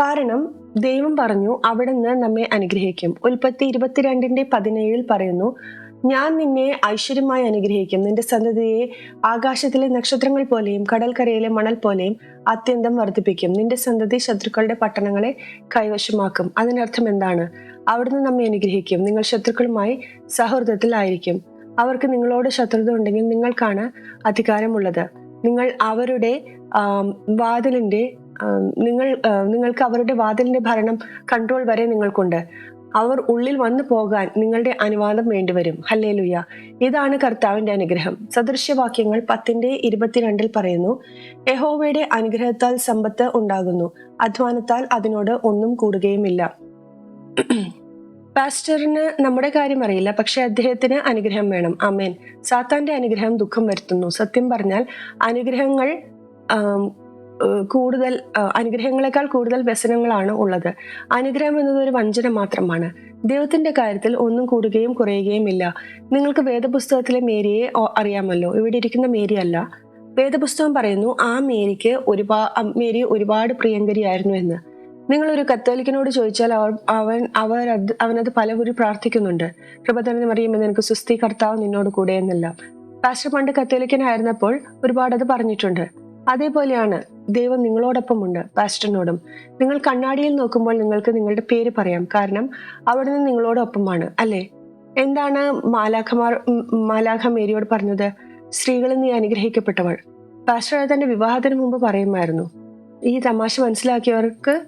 കാരണം ദൈവം പറഞ്ഞു അവിടുന്ന് നമ്മെ അനുഗ്രഹിക്കും. ഉൽപ്പത്തി ഇരുപത്തിരണ്ടിന്റെ പതിനേഴിൽ പറയുന്നു ഞാൻ നിന്നെ ഐശ്വര്യമായി അനുഗ്രഹിക്കും. നിന്റെ സന്തതിയെ ആകാശത്തിലെ നക്ഷത്രങ്ങൾ പോലെയും കടൽക്കരയിലെ മണൽ പോലെയും അത്യന്തം വർദ്ധിപ്പിക്കും. നിന്റെ സന്തതി ശത്രുക്കളുടെ പട്ടണങ്ങളെ കൈവശമാക്കും. അതിനർത്ഥം എന്താണ്? അവിടുന്ന് നമ്മെ അനുഗ്രഹിക്കും. നിങ്ങൾ ശത്രുക്കളുമായി സൗഹൃദത്തിലായിരിക്കും അവർക്ക് നിങ്ങളോട് ശത്രുത ഉണ്ടെങ്കിൽ നിങ്ങൾക്കാണ് അധികാരമുള്ളത്. നിങ്ങൾ അവരുടെ വാതിലിന്റെ നിങ്ങൾ നിങ്ങൾക്ക് അവരുടെ വാതിലിന്റെ ഭരണം കൺട്രോൾ വരെ നിങ്ങൾക്കുണ്ട്. അവർ ഉള്ളിൽ വന്നു പോകാൻ നിങ്ങളുടെ അനുവാദം വേണ്ടിവരും. ഹല്ലേലുയ. ഇതാണ് കർത്താവിന്റെ അനുഗ്രഹം. സദൃശ്യവാക്യങ്ങൾ പത്തിന്റെ ഇരുപത്തിരണ്ടിൽ പറയുന്നു യഹോവയുടെ അനുഗ്രഹത്താൽ സമ്പത്ത് ഉണ്ടാകുന്നു. അധ്വാനത്താൽ അതിനോട് ഒന്നും കൂടുകയുമില്ല. പാസ്റ്ററിന് നമ്മുടെ കാര്യം അറിയില്ല പക്ഷെ അദ്ദേഹത്തിന് അനുഗ്രഹം വേണം. അമേൻ സാത്താന്റെ അനുഗ്രഹം ദുഃഖം വരുത്തുന്നു. സത്യം പറഞ്ഞാൽ അനുഗ്രഹങ്ങൾ കൂടുതൽ അനുഗ്രഹങ്ങളെക്കാൾ കൂടുതൽ വ്യസനങ്ങളാണ് ഉള്ളത്. അനുഗ്രഹം എന്നത് ഒരു വഞ്ചന മാത്രമാണ്. ദൈവത്തിന്റെ കാര്യത്തിൽ ഒന്നും കൂടുകയും കുറയുകയും ഇല്ല. നിങ്ങൾക്ക് വേദപുസ്തകത്തിലെ മേരിയെ അറിയാമല്ലോ. ഇവിടെ ഇരിക്കുന്ന മേരി അല്ല. വേദപുസ്തകം പറയുന്നു ആ മേരിക്ക് ഒരുപാട് മേരി ഒരുപാട് പ്രിയങ്കരിയായിരുന്നു എന്ന്. നിങ്ങൾ ഒരു കത്തോലിക്കനോട് ചോദിച്ചാൽ അവർ അവൻ അവർ അവനത് പലവരും പ്രാർത്ഥിക്കുന്നുണ്ട്. കൃപ തന്നെ നിനക്ക് സുസ്ഥി കർത്താവ് നിന്നോട് കൂടെ എന്നല്ല. പാസ്റ്റർ പണ്ട് കത്തോലിക്കനായിരുന്നപ്പോൾ ഒരുപാട് അത് പറഞ്ഞിട്ടുണ്ട്. അതേപോലെയാണ് ദൈവം നിങ്ങളോടൊപ്പമുണ്ട് പാസ്റ്ററിനോടും. നിങ്ങൾ കണ്ണാടിയിൽ നോക്കുമ്പോൾ നിങ്ങൾക്ക് നിങ്ങളുടെ പേര് പറയാം. കാരണം അവിടെ നിന്ന് നിങ്ങളോടൊപ്പമാണ് അല്ലേ? എന്താണ് മാലാഖമാർ മാലാഖ മേരിയോട് പറഞ്ഞത്? സ്ത്രീകളിൽ നീ അനുഗ്രഹിക്കപ്പെട്ടവൾ. പാസ്റ്റർ തന്റെ വിവാഹത്തിന് മുമ്പ് പറയുമായിരുന്നു. ഈ തമാശ മനസ്സിലാക്കിയവർക്ക്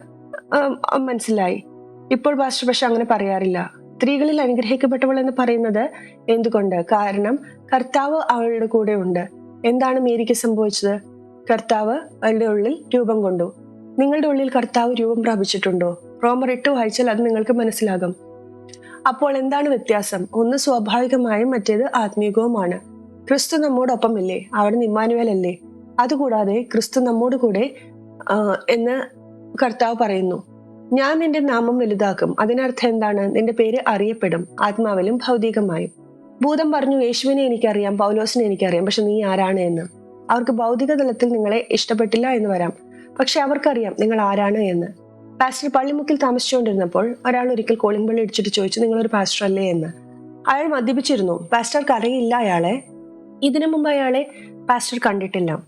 മനസ്സിലായി. ഇപ്പോൾ പാസ്റ്റർ പക്ഷെ അങ്ങനെ പറയാറില്ല. സ്ത്രീകളിൽ അനുഗ്രഹിക്കപ്പെട്ടവൾ എന്ന് പറയുന്നത് എന്തുകൊണ്ട്? കാരണം കർത്താവ് അവളുടെ കൂടെ ഉണ്ട്. എന്താണ് മേരിക്ക് സംഭവിച്ചത്? കർത്താവ് അവളുടെ ഉള്ളിൽ രൂപം കൊണ്ടു. നിങ്ങളുടെ ഉള്ളിൽ കർത്താവ് രൂപം പ്രാപിച്ചിട്ടുണ്ടോ? റോമർ ഇട്ട് വായിച്ചാൽ അത് നിങ്ങൾക്ക് മനസ്സിലാകും. അപ്പോൾ എന്താണ് വ്യത്യാസം? ഒന്ന് സ്വാഭാവികമായും മറ്റേത് ആത്മീയവുമാണ് ക്രിസ്തു നമ്മോടൊപ്പമില്ലേ? അവിടെ ഇമ്മാനുവൽ അല്ലേ അതുകൂടാതെ ക്രിസ്തു നമ്മോട് കൂടെ എന്ന് കർത്താവ് പറയുന്നു ഞാൻ നിന്റെ നാമം വലുതാക്കും. അതിനർത്ഥം എന്താണ്? നിന്റെ പേര് അറിയപ്പെടും. ആത്മാവിലും ഭൗതികമായും. ഭൂതം പറഞ്ഞു യേശുവിനെ എനിക്കറിയാം പൗലോസിനെ എനിക്കറിയാം പക്ഷെ നീ ആരാണ് എന്ന്? അവർക്ക് ഭൗതിക തലത്തിൽ നിങ്ങളെ ഇഷ്ടപ്പെട്ടില്ല എന്ന് വരാം. പക്ഷെ അവർക്കറിയാം നിങ്ങൾ ആരാണ് എന്ന്. പാസ്റ്റർ പള്ളിമുക്കിൽ താമസിച്ചുകൊണ്ടിരുന്നപ്പോൾ ഒരാൾ ഒരിക്കൽ കോളിംഗ് ബെൽ അടിച്ചിട്ട് ചോദിച്ചു നിങ്ങളൊരു പാസ്റ്റർ അല്ലേ എന്ന്? അയാൾ മദ്യപിച്ചിരുന്നു പാസ്റ്റർക്ക് അറിയില്ല അയാളെ. ഇതിനു മുമ്പ് അയാളെ പാസ്റ്റർ കണ്ടിട്ടില്ല.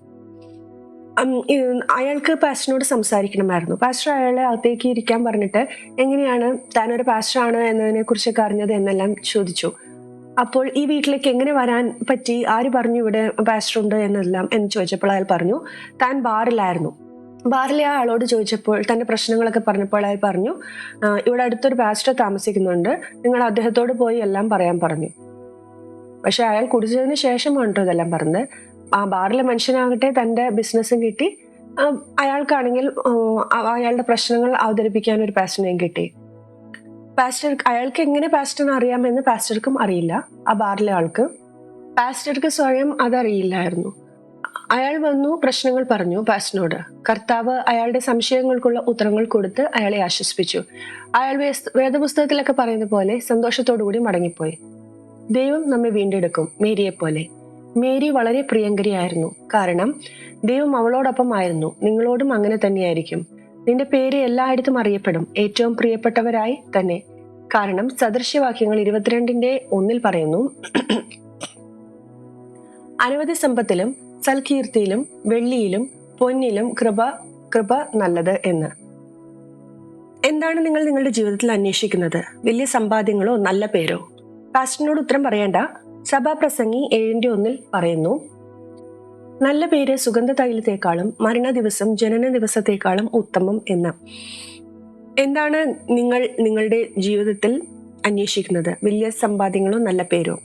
അയാൾക്ക് പാസ്റ്ററിനോട് സംസാരിക്കണമായിരുന്നു. പാസ്റ്റർ അയാളെ അകത്തേക്ക് ഇരിക്കാൻ പറഞ്ഞിട്ട് എങ്ങനെയാണ് താനൊരു പാസ്റ്ററാണ് എന്നതിനെ കുറിച്ചൊക്കെ അറിഞ്ഞത് എന്നെല്ലാം ചോദിച്ചു. അപ്പോൾ ഈ വീട്ടിലേക്ക് എങ്ങനെ വരാൻ പറ്റി? ആര് പറഞ്ഞു ഇവിടെ പാസ്റ്റർ ഉണ്ട് എന്നെല്ലാം എന്ന് ചോദിച്ചപ്പോൾ അയാൾ പറഞ്ഞു താൻ ബാറിലായിരുന്നു. ബാറിലെ ആ ആളോട് ചോദിച്ചപ്പോൾ തന്റെ പ്രശ്നങ്ങളൊക്കെ പറഞ്ഞപ്പോൾ അയാൾ പറഞ്ഞു ഇവിടെ അടുത്തൊരു പാസ്റ്റർ താമസിക്കുന്നുണ്ട്. നിങ്ങൾ അദ്ദേഹത്തോട് പോയി എല്ലാം പറയാൻ പറഞ്ഞു. പക്ഷെ അയാൾ കുടിച്ചതിന് ശേഷമാണ് ഇതെല്ലാം പറഞ്ഞത്. ആ ബാറിലെ മനുഷ്യനാകട്ടെ തന്റെ ബിസിനസ്സും കിട്ടി. അയാൾക്കാണെങ്കിൽ അയാളുടെ പ്രശ്നങ്ങൾ അവതരിപ്പിക്കാൻ ഒരു പാസ്റ്ററിനെയും കിട്ടി. പാസ്റ്റർ അയാൾക്ക് എങ്ങനെ പാസ്റ്ററിനെ അറിയാമെന്ന് പാസ്റ്റർക്കും അറിയില്ല ആ ബാറിലെ ആൾക്ക്. പാസ്റ്റർക്ക് സ്വയം അതറിയില്ലായിരുന്നു. അയാൾ വന്നു പ്രശ്നങ്ങൾ പറഞ്ഞു പാസ്റ്ററിനോട്. കർത്താവ് അയാളുടെ സംശയങ്ങൾക്കുള്ള ഉത്തരങ്ങൾ കൊടുത്ത് അയാളെ ആശ്വസിപ്പിച്ചു. അയാൾ വേദപുസ്തകത്തിലൊക്കെ പറയുന്ന പോലെ സന്തോഷത്തോടു കൂടി മടങ്ങിപ്പോയി. ദൈവം നമ്മെ വീണ്ടെടുക്കും മേരിയെ പോലെ മേരി വളരെ പ്രിയങ്കരിയായിരുന്നു. കാരണം ദൈവം അവളോടൊപ്പം ആയിരുന്നു. നിങ്ങളോടും അങ്ങനെ തന്നെയായിരിക്കും. നിന്റെ പേര് എല്ലായിടത്തും അറിയപ്പെടും. ഏറ്റവും പ്രിയപ്പെട്ടവരായി തന്നെ. കാരണം സദൃശ്യവാക്യങ്ങൾ ഇരുപത്തിരണ്ടിന്റെ ഒന്നിൽ പറയുന്നു അനവധി സമ്പത്തിലും സൽകീർത്തിയിലും വെള്ളിയിലും പൊന്നിലും കൃപ കൃപ നല്ലത് എന്ന്. എന്താണ് നിങ്ങൾ നിങ്ങളുടെ ജീവിതത്തിൽ അന്വേഷിക്കുന്നത്? വലിയ സമ്പാദ്യങ്ങളോ നല്ല പേരോ? പാസ്റ്റിനോട് ഉത്തരം പറയേണ്ട. സഭാപ്രസംഗി ഏഴിന്റെ ഒന്നിൽ പറയുന്നു. നല്ല പേര് സുഗന്ധ തൈലത്തെക്കാളും മരണ ദിവസം ജനന ദിവസത്തെക്കാളും ഉത്തമം എന്ന്. എന്താണ് നിങ്ങൾ നിങ്ങളുടെ ജീവിതത്തിൽ അന്വേഷിക്കുന്നത്? വലിയ സമ്പാദ്യങ്ങളോ നല്ല പേരോ?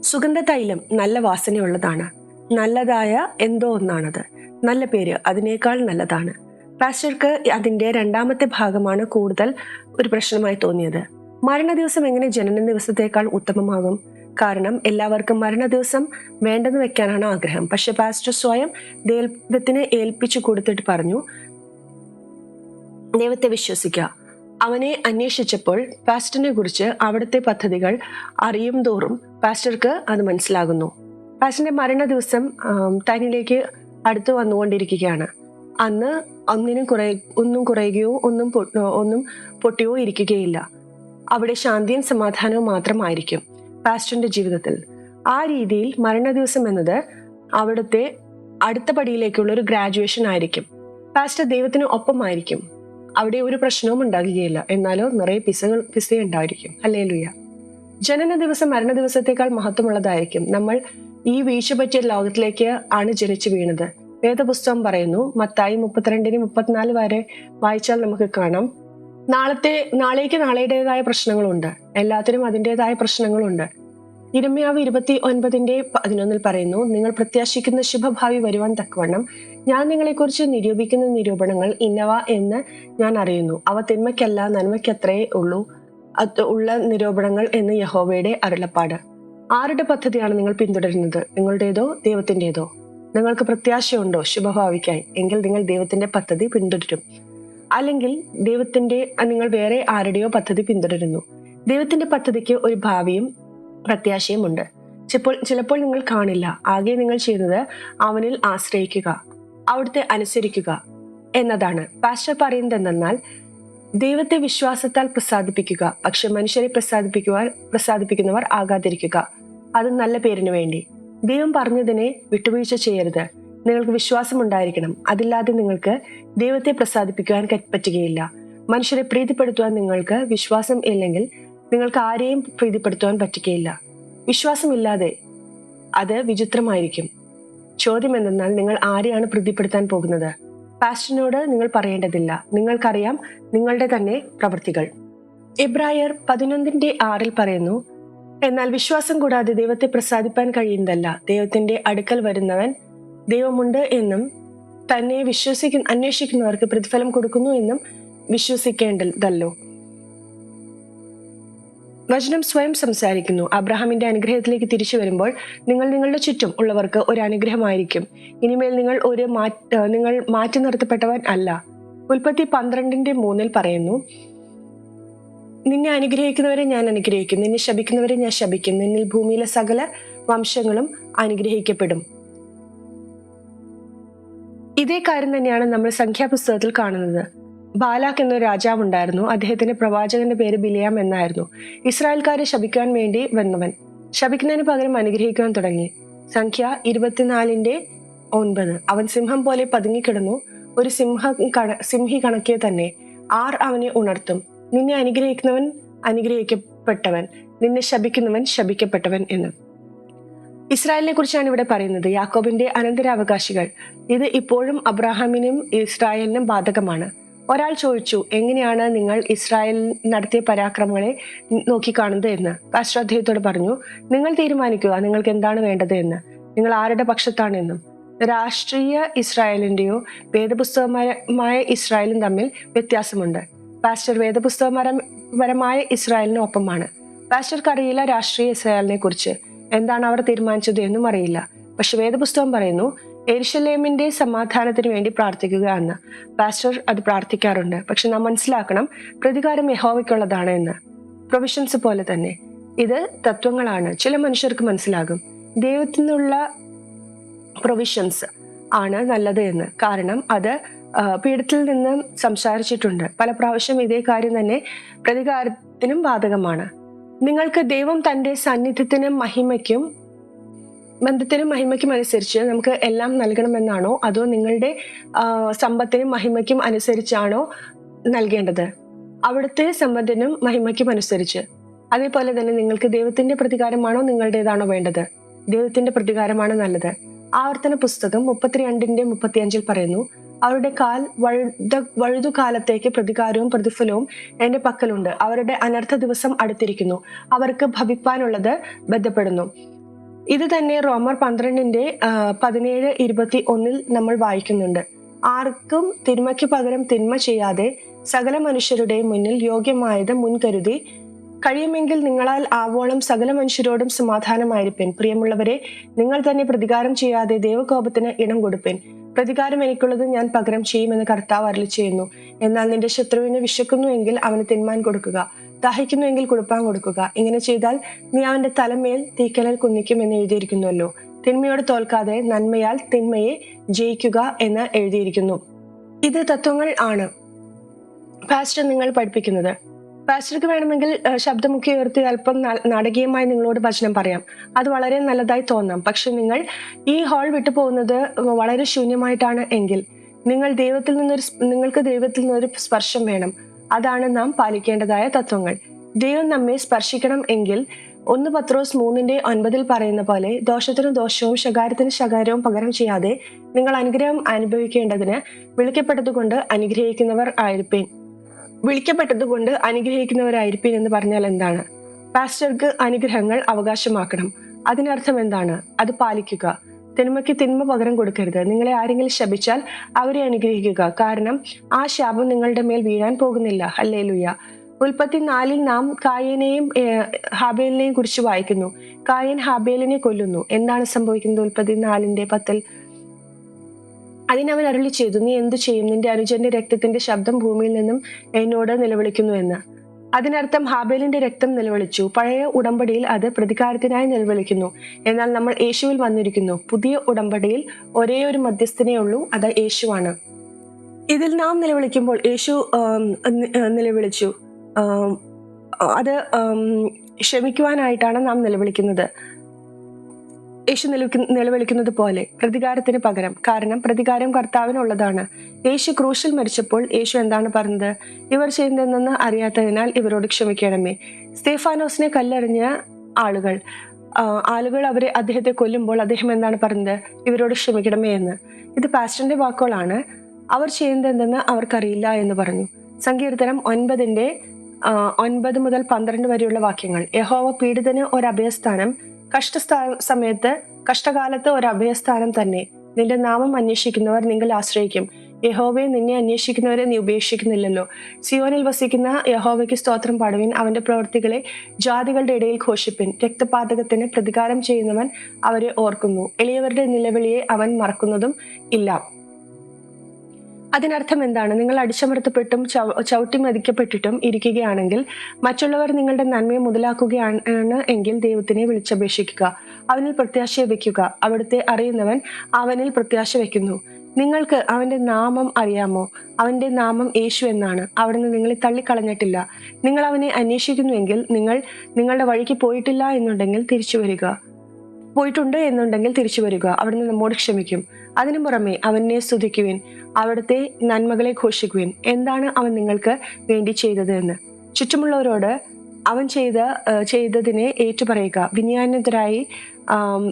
സുഗന്ധ തൈലം നല്ല വാസനയുള്ളതാണ്. നല്ലതായ എന്തോ ഒന്നാണത്. നല്ല പേര് അതിനേക്കാൾ നല്ലതാണ്. പാസ്റ്റർക്ക് അതിന്റെ രണ്ടാമത്തെ ഭാഗമാണ് കൂടുതൽ ഒരു പ്രശ്നമായി തോന്നിയത്. മരണ ദിവസം എങ്ങനെ ജനന ദിവസത്തേക്കാൾ ഉത്തമമാകും? കാരണം എല്ലാവർക്കും മരണ ദിവസം വേണ്ടെന്ന് വെക്കാനാണ് ആഗ്രഹം. പക്ഷെ പാസ്റ്റർ സ്വയം ദൈവത്തിനെ ഏൽപ്പിച്ചു കൊടുത്തിട്ട് പറഞ്ഞു ദൈവത്തെ വിശ്വസിക്കുക അവനെ അന്വേഷിച്ചപ്പോൾ പാസ്റ്ററിനെ കുറിച്ച് അവിടുത്തെ പദ്ധതികൾ അറിയും തോറും പാസ്റ്റർക്ക് അത് മനസ്സിലാകുന്നു. പാസ്റ്ററിന്റെ മരണ ദിവസം തന്നിലേക്ക് അടുത്ത് വന്നുകൊണ്ടിരിക്കുകയാണ്. അന്ന് ഒന്നിനും കുറേ ഒന്നും കുറയുകയോ ഒന്നും ഒന്നും പൊട്ടിയോ ഇരിക്കുകയില്ല. അവിടെ ശാന്തിയും സമാധാനവും മാത്രമായിരിക്കും പാസ്റ്ററിന്റെ ജീവിതത്തിൽ. ആ രീതിയിൽ മരണ ദിവസം എന്നത് അവിടുത്തെ അടുത്ത പടിയിലേക്കുള്ള ഒരു ഗ്രാജുവേഷൻ ആയിരിക്കും. പാസ്റ്റർ ദൈവത്തിന് ഒപ്പമായിരിക്കും. അവിടെ ഒരു പ്രശ്നവും ഉണ്ടാകുകയില്ല. എന്നാലോ നിറയെ പിസകൾ പിസ ഉണ്ടായിരിക്കും. അല്ലേ ലുയ ജനന ദിവസം മരണ ദിവസത്തേക്കാൾ മഹത്വമുള്ളതായിരിക്കും. നമ്മൾ ഈ വീഴ്ച പറ്റിയ ലോകത്തിലേക്ക് ആണ് ജനിച്ചു വീണത്. വേദപുസ്തകം പറയുന്നു മത്തായി മുപ്പത്തിരണ്ടിന് മുപ്പത്തിനാല് വരെ വായിച്ചാൽ നമുക്ക് കാണാം. നാളത്തെ നാളേക്ക് നാളേടേതായ പ്രശ്നങ്ങളുണ്ട്. എല്ലാത്തിനും അതിന്റെതായ പ്രശ്നങ്ങളുണ്ട്. ഇരമ്യാവ് ഇരുപത്തി ഒൻപതിന്റെ പതിനൊന്നിൽ പറയുന്നു നിങ്ങൾ പ്രത്യാശിക്കുന്ന ശുഭഭാവി വരുവാൻ തക്കവണ്ണം ഞാൻ നിങ്ങളെക്കുറിച്ച് നിരൂപിക്കുന്ന നിരൂപണങ്ങൾ ഇന്നവ എന്ന് ഞാൻ അറിയുന്നു. അവ തിന്മയ്ക്കല്ല നന്മയ്ക്കത്രേ ഉള്ളൂ. ഉള്ള നിരൂപണങ്ങൾ എന്ന് യഹോവയുടെ അരുളപ്പാട്. ആരുടെ പദ്ധതിയാണ് നിങ്ങൾ പിന്തുടരുന്നത്? നിങ്ങളുടേതോ ദൈവത്തിന്റെതോ? നിങ്ങൾക്ക് പ്രത്യാശയുണ്ടോ ശുഭഭാവിക്കായി? എങ്കിൽ നിങ്ങൾ ദൈവത്തിന്റെ പദ്ധതി പിന്തുടരും. അല്ലെങ്കിൽ ദൈവത്തിന്റെ നിങ്ങൾ വേറെ ആരുടെയോ പദ്ധതി പിന്തുടരുന്നു. ദൈവത്തിന്റെ പദ്ധതിക്ക് ഒരു ഭാവിയും പ്രത്യാശയും ഉണ്ട് ചിലപ്പോൾ ചിലപ്പോൾ നിങ്ങൾ കാണില്ല. ആകെ നിങ്ങൾ ചെയ്യുന്നത് അവനിൽ ആശ്രയിക്കുക അവിടുത്തെ അനുസരിക്കുക എന്നതാണ്. പാസ്റ്റർ പറയുന്നത് എന്തെന്നാൽ ദൈവത്തെ വിശ്വാസത്താൽ പ്രസാദിപ്പിക്കുക പക്ഷെ മനുഷ്യരെ പ്രസാദിപ്പിക്കുവാൻ പ്രസാദിപ്പിക്കുന്നവർ ആകാതിരിക്കുക. അത് നല്ല പേരിന് വേണ്ടി. ദൈവം പറഞ്ഞതിനെ വിട്ടുവീഴ്ച ചെയ്യരുത്. നിങ്ങൾക്ക് വിശ്വാസം ഉണ്ടായിരിക്കണം അതില്ലാതെ നിങ്ങൾക്ക് ദൈവത്തെ പ്രസാദിപ്പിക്കുവാൻ പറ്റുകയില്ല. മനുഷ്യരെ പ്രീതിപ്പെടുത്തുവാൻ നിങ്ങൾക്ക് വിശ്വാസം ഇല്ലെങ്കിൽ നിങ്ങൾക്ക് ആരെയും പ്രീതിപ്പെടുത്തുവാൻ പറ്റുകയില്ല. വിശ്വാസമില്ലാതെ അത് വിചിത്രമായിരിക്കും. ചോദ്യം എന്തെന്നാൽ നിങ്ങൾ ആരെയാണ് പ്രീതിപ്പെടുത്താൻ പോകുന്നത്? പാസ്റ്റിനോട് നിങ്ങൾ പറയേണ്ടതില്ല. നിങ്ങൾക്കറിയാം നിങ്ങളുടെ തന്നെ പ്രവൃത്തികൾ. എബ്രായർ പതിനൊന്നിന്റെ ആറിൽ പറയുന്നു എന്നാൽ വിശ്വാസം കൂടാതെ ദൈവത്തെ പ്രസാദിപ്പാൻ കഴിയുന്നതല്ല. ദൈവത്തിന്റെ അടുക്കൽ വരുന്നവൻ ദൈവമുണ്ട് എന്നും തന്നെ വിശ്വസിക്കുന്ന അന്വേഷിക്കുന്നവർക്ക് പ്രതിഫലം കൊടുക്കുന്നു എന്നും വിശ്വസിക്കേണ്ടതല്ലോ. വചനം സ്വയം സംസാരിക്കുന്നു. അബ്രഹാമിന്റെ അനുഗ്രഹത്തിലേക്ക് തിരിച്ചു വരുമ്പോൾ നിങ്ങൾ നിങ്ങളുടെ ചുറ്റും ഉള്ളവർക്ക് ഒരു അനുഗ്രഹമായിരിക്കും. ഇനിമേൽ നിങ്ങൾ ഒരു നിങ്ങൾ മാറ്റി നിർത്തപ്പെട്ടവൻ അല്ല. ഉൽപ്പത്തി പന്ത്രണ്ടിന്റെ മൂന്നിൽ പറയുന്നു നിന്നെ അനുഗ്രഹിക്കുന്നവരെ ഞാൻ അനുഗ്രഹിക്കും. നിന്നെ ശപിക്കുന്നവരെ ഞാൻ ശപിക്കും. നിന്നിൽ ഭൂമിയിലെ സകല വംശങ്ങളും അനുഗ്രഹിക്കപ്പെടും. ഇതേ കാര്യം തന്നെയാണ് നമ്മൾ സംഖ്യാപുസ്തകത്തിൽ കാണുന്നത്. ബാലാഖ് എന്നൊരു രാജാവ് ഉണ്ടായിരുന്നു. അദ്ദേഹത്തിന്റെ പ്രവാചകന്റെ പേര് ബിലിയാം എന്നായിരുന്നു. ഇസ്രായേൽക്കാരെ ശപിക്കാൻ വേണ്ടി വന്നവൻ. ശപിക്കുന്നതിന് പകരം അനുഗ്രഹിക്കാൻ തുടങ്ങി. സംഖ്യ ഇരുപത്തിനാലിന്റെ ഒൻപത്. അവൻ സിംഹം പോലെ പതുങ്ങിക്കിടന്നു. ഒരു സിംഹ കണ സിംഹി കണക്കെ തന്നെ ആർ അവനെ ഉണർത്തും. നിന്നെ അനുഗ്രഹിക്കുന്നവൻ അനുഗ്രഹിക്കപ്പെട്ടവൻ. നിന്നെ ശപിക്കുന്നവൻ ശപിക്കപ്പെട്ടവൻ എന്ന്. ഇസ്രായേലിനെ കുറിച്ചാണ് ഇവിടെ പറയുന്നത്. യാക്കോബിന്റെ അനന്തരാവകാശികൾ. ഇത് ഇപ്പോഴും അബ്രാഹാമിനും ഇസ്രായേലിനും ബാധകമാണ്. ഒരാൾ ചോദിച്ചു എങ്ങനെയാണ് നിങ്ങൾ ഇസ്രായേൽ നടത്തിയ പരാക്രമങ്ങളെ നോക്കിക്കാണുന്നത് എന്ന്? അദ്ദേഹത്തോട് പറഞ്ഞു നിങ്ങൾ തീരുമാനിക്കുക നിങ്ങൾക്ക് എന്താണ് വേണ്ടത് എന്ന്. നിങ്ങൾ ആരുടെ പക്ഷത്താണെന്നും രാഷ്ട്രീയ ഇസ്രായേലിന്റെയോ വേദപുസ്തകമായ ഇസ്രായേലും തമ്മിൽ വ്യത്യാസമുണ്ട്. പാസ്റ്റർ വേദപുസ്തകപരമായ ഇസ്രായേലിന് ഒപ്പമാണ് പാസ്റ്റർക്ക് അറിയില്ല രാഷ്ട്രീയ ഇസ്രായേലിനെ കുറിച്ച് എന്താണ് അവർ തീരുമാനിച്ചത് എന്നും അറിയില്ല. പക്ഷെ വേദപുസ്തകം പറയുന്നു എരിശലേമിന്റെ സമാധാനത്തിന് വേണ്ടി പ്രാർത്ഥിക്കുക എന്ന്. പാസ്റ്റർ അത് പ്രാർത്ഥിക്കാറുണ്ട്. പക്ഷെ നാം മനസ്സിലാക്കണം പ്രതികാരം യഹോവയ്ക്കുള്ളതാണ് എന്ന്. പ്രൊവിഷൻസ് പോലെ തന്നെ. ഇത് തത്വങ്ങളാണ്. ചില മനുഷ്യർക്ക് മനസ്സിലാകും. ദൈവത്തിൽ നിന്നുള്ള പ്രൊവിഷൻസ് ആണ് നല്ലത് എന്ന്. കാരണം അത് പീഠത്തിൽ നിന്ന് സംസാരിച്ചിട്ടുണ്ട്. പല പ്രാവശ്യം ഇതേ കാര്യം തന്നെ പ്രതികാരത്തിനും ബാധകമാണ്. നിങ്ങൾക്ക് ദൈവം തന്റെ സാന്നിധ്യത്തിനും മഹിമയ്ക്കും ബന്ധത്തിനും മഹിമയ്ക്കും അനുസരിച്ച് നമുക്ക് എല്ലാം നൽകണമെന്നാണോ? അതോ നിങ്ങളുടെ സമ്പത്തിനും മഹിമയ്ക്കും അനുസരിച്ചാണോ നൽകേണ്ടത്? അവിടുത്തെ സമ്പത്തിനും മഹിമയ്ക്കും അനുസരിച്ച്. അതേപോലെ തന്നെ നിങ്ങൾക്ക് ദൈവത്തിന്റെ പ്രതികാരമാണോ നിങ്ങളുടേതാണോ വേണ്ടത്? ദൈവത്തിന്റെ പ്രതികാരമാണ് നല്ലത്. ആവർത്തന പുസ്തകം മുപ്പത്തിരണ്ടിന്റെ മുപ്പത്തിയഞ്ചിൽ പറയുന്നു അവരുടെ കാൽ വഴുത വഴുതുകാലത്തേക്ക് പ്രതികാരവും പ്രതിഫലവും എന്റെ പക്കലുണ്ട്. അവരുടെ അനർത്ഥ ദിവസം അടുത്തിരിക്കുന്നു. അവർക്ക് ഭവിപ്പാനുള്ളത് ബന്ധപ്പെടുന്നു. ഇത് തന്നെ റോമർ പന്ത്രണ്ടിന്റെ പതിനേഴ് ഇരുപത്തി ഒന്നിൽ നമ്മൾ വായിക്കുന്നുണ്ട്. ആർക്കും തിന്മയ്ക്ക് പകരം തിന്മ ചെയ്യാതെ സകല മനുഷ്യരുടെയും മുന്നിൽ യോഗ്യമായത് മുൻകരുതി കഴിയുമെങ്കിൽ നിങ്ങളാൽ ആവോളം സകല മനുഷ്യരോടും സമാധാനമായിരിപ്പൻ. പ്രിയമുള്ളവരെ നിങ്ങൾ തന്നെ പ്രതികാരം ചെയ്യാതെ ദൈവകോപത്തിന് ഇടം കൊടുപ്പൻ. പ്രതികാരം എനിക്കുള്ളത് ഞാൻ പകരം ചെയ്യുമെന്ന് കർത്താവ് അരളി ചെയ്യുന്നു. എന്നാൽ നിന്റെ ശത്രുവിനെ വിശക്കുന്നുവെങ്കിൽ അവന് തിന്മാൻ കൊടുക്കുക. ദാഹിക്കുന്നുവെങ്കിൽ കുടുപ്പാൻ കൊടുക്കുക. ഇങ്ങനെ ചെയ്താൽ നീ അവന്റെ തലമേൽ തീക്കലൽ കുന്നിക്കും എന്ന് എഴുതിയിരിക്കുന്നുവല്ലോ. തിന്മയോട് തോൽക്കാതെ നന്മയാൽ തിന്മയെ ജയിക്കുക എന്ന് എഴുതിയിരിക്കുന്നു. ഇത് തത്വങ്ങൾ ആണ്. പാസ്റ്റർ നിങ്ങൾ പഠിപ്പിക്കുന്നത് പാസ്റ്റർക്ക് വേണമെങ്കിൽ ശബ്ദമൊക്കെ ഉയർത്തി അല്പം നാടകീയമായി നിങ്ങളോട് ഭജനം പറയാം. അത് വളരെ നല്ലതായി തോന്നാം. പക്ഷെ നിങ്ങൾ ഈ ഹാൾ വിട്ടു പോകുന്നത് വളരെ ശൂന്യമായിട്ടാണ് എങ്കിൽ നിങ്ങൾ ദൈവത്തിൽ നിന്നൊരു നിങ്ങൾക്ക് ദൈവത്തിൽ നിന്നൊരു സ്പർശം വേണം. അതാണ് നാം പാലിക്കേണ്ടതായ തത്വങ്ങൾ. ദൈവം നമ്മെ സ്പർശിക്കണം എങ്കിൽ ഒന്ന് പത്രോസ് മൂന്നിന്റെ ഒൻപതിൽ പറയുന്ന പോലെ ദോഷത്തിനും ദോഷവും ശകാരത്തിന് ശകാരവും പകരം ചെയ്യാതെ നിങ്ങൾ അനുഗ്രഹം അനുഭവിക്കേണ്ടതിന് വിളിക്കപ്പെട്ടതുകൊണ്ട് അനുഗ്രഹിക്കുന്നവർ ആയിരിപ്പേൻ. വിളിക്കപ്പെട്ടതുകൊണ്ട് അനുഗ്രഹിക്കുന്നവരായിരിക്കും എന്ന് പറഞ്ഞാൽ എന്താണ്? പാസ്റ്റർക്ക് അനുഗ്രഹങ്ങൾ അവകാശമാക്കണം. അതിനർത്ഥം എന്താണ്? അത് പാലിക്കുക. തിന്മയ്ക്ക് തിന്മ പകരം കൊടുക്കരുത്. നിങ്ങളെ ആരെങ്കിലും ശപിച്ചാൽ അവരെ അനുഗ്രഹിക്കുക. കാരണം ആ ശാപം നിങ്ങളുടെ മേൽ വീഴാൻ പോകുന്നില്ല. അല്ലേ ലുയ്യ ഉൽപ്പത്തി നാലിൽ നാം കായനെയും ഹാബേലിനെയും കുറിച്ച് വായിക്കുന്നു. കായൻ ഹാബേലിനെ കൊല്ലുന്നു. എന്താണ് സംഭവിക്കുന്നത് ഉൽപ്പത്തി നാലിന്റെ പത്തിൽ? അതിനവൻ അരുളി ചെയ്തു. നീ എന്തു ചെയ്യും? നിന്റെ അനുജന്റെ രക്തത്തിന്റെ ശബ്ദം ഭൂമിയിൽ നിന്നും എന്നോട് നിലവിളിക്കുന്നു എന്ന്. അതിനർത്ഥം ഹാബേലിന്റെ രക്തം നിലവിളിച്ചു. പഴയ ഉടമ്പടിയിൽ അത് പ്രതികാരത്തിനായി നിലവിളിക്കുന്നു. എന്നാൽ നമ്മൾ യേശുവിൽ വന്നിരിക്കുന്നു. പുതിയ ഉടമ്പടിയിൽ ഒരേ ഒരു മധ്യസ്ഥനേ ഉള്ളൂ. അത് യേശുവാണ്. ഇതിൽ നാം നിലവിളിക്കുമ്പോൾ യേശു നിലവിളിച്ചു. അത് ക്ഷമിക്കുവാനായിട്ടാണ് നാം നിലവിളിക്കുന്നത്. യേശു നിലവിൽ നിലവിളിക്കുന്നത് പോലെ പ്രതികാരത്തിന് പകരം. കാരണം പ്രതികാരം കർത്താവിനുള്ളതാണ്. യേശു ക്രൂശിൽ മരിച്ചപ്പോൾ യേശു എന്താണ് പറഞ്ഞത്? ഇവർ ചെയ്യുന്നതെന്ന് അറിയാത്തതിനാൽ ഇവരോട് ക്ഷമിക്കണമേ. സ്തേഫാനോസിനെ കല്ലെറിഞ്ഞ ആളുകൾ ആളുകൾ അവരെ അദ്ദേഹത്തെ കൊല്ലുമ്പോൾ അദ്ദേഹം എന്താണ് പറഞ്ഞത്? ഇവരോട് ക്ഷമിക്കണമേ എന്ന്. ഇത് പാസ്റ്ററിന്റെ വാക്കുകളാണ്. അവർ ചെയ്യുന്നത് എന്തെന്ന് അവർക്കറിയില്ല എന്ന് പറഞ്ഞു. സങ്കീർത്തനം ഒൻപതിന്റെ ഒൻപത് മുതൽ പന്ത്രണ്ട് വരെയുള്ള വാക്യങ്ങൾ. യഹോവ പീഡിതന് ഒരു അഭയസ്ഥാനം കഷ്ടസ്ഥാ സമയത്ത് കഷ്ടകാലത്ത് ഒരു അഭയസ്ഥാനം തന്നെ. നിന്റെ നാമം അന്വേഷിക്കുന്നവർ നിങ്ങൾ ആശ്രയിക്കും. യഹോവയെ നിന്നെ അന്വേഷിക്കുന്നവരെ നീ ഉപേക്ഷിക്കുന്നില്ലല്ലോ. സിയോനിൽ വസിക്കുന്ന യഹോവയ്ക്ക് സ്തോത്രം പാടുവിൻ. അവന്റെ പ്രവർത്തികളെ ജാതികളുടെ ഇടയിൽ ഘോഷിപ്പിൻ. രക്തപാതകത്തിന് പ്രതികാരം ചെയ്യുന്നവൻ അവരെ ഓർക്കുന്നു. എളിയവരുടെ നിലവിളിയെ അവൻ മറക്കുന്നതും ഇല്ല. അതിനർത്ഥം എന്താണ്? നിങ്ങൾ അടിച്ചമർത്തപ്പെട്ടും ചവ- ചവിട്ടി മതിക്കപ്പെട്ടിട്ടും ഇരിക്കുകയാണെങ്കിൽ മറ്റുള്ളവർ നിങ്ങളുടെ നന്മയെ മുതലാക്കുകയാണ് എങ്കിൽ ദൈവത്തിനെ വിളിച്ചപേക്ഷിക്കുക. അവനിൽ പ്രത്യാശ വയ്ക്കുക. അവിടുത്തെ അറിയുന്നവൻ അവനിൽ പ്രത്യാശ വയ്ക്കുന്നു. നിങ്ങൾക്ക് അവന്റെ നാമം അറിയാമോ? അവന്റെ നാമം യേശു എന്നാണ്. അവിടുന്ന് നിങ്ങളെ തള്ളിക്കളഞ്ഞിട്ടില്ല. നിങ്ങൾ അവനെ അന്വേഷിക്കുന്നുവെങ്കിൽ നിങ്ങൾ നിങ്ങളുടെ വഴിക്ക് പോയിട്ടില്ല എന്നുണ്ടെങ്കിൽ തിരിച്ചു വരിക പോയിട്ടുണ്ട് എന്നുണ്ടെങ്കിൽ തിരിച്ചു വരിക. അവിടുന്ന് നമ്മോട് ക്ഷമിക്കും. അതിനു പുറമെ അവനെ സ്തുതിക്കുവിൻ. അവിടുത്തെ നന്മകളെ ഘോഷിക്കുവിൻ. എന്താണ് അവൻ നിങ്ങൾക്ക് വേണ്ടി ചെയ്തത് എന്ന്? ചുറ്റുമുള്ളവരോട് അവൻ ചെയ്ത ചെയ്തതിനെ ഏറ്റുപറയുക. വിനയാനതരായി ആം,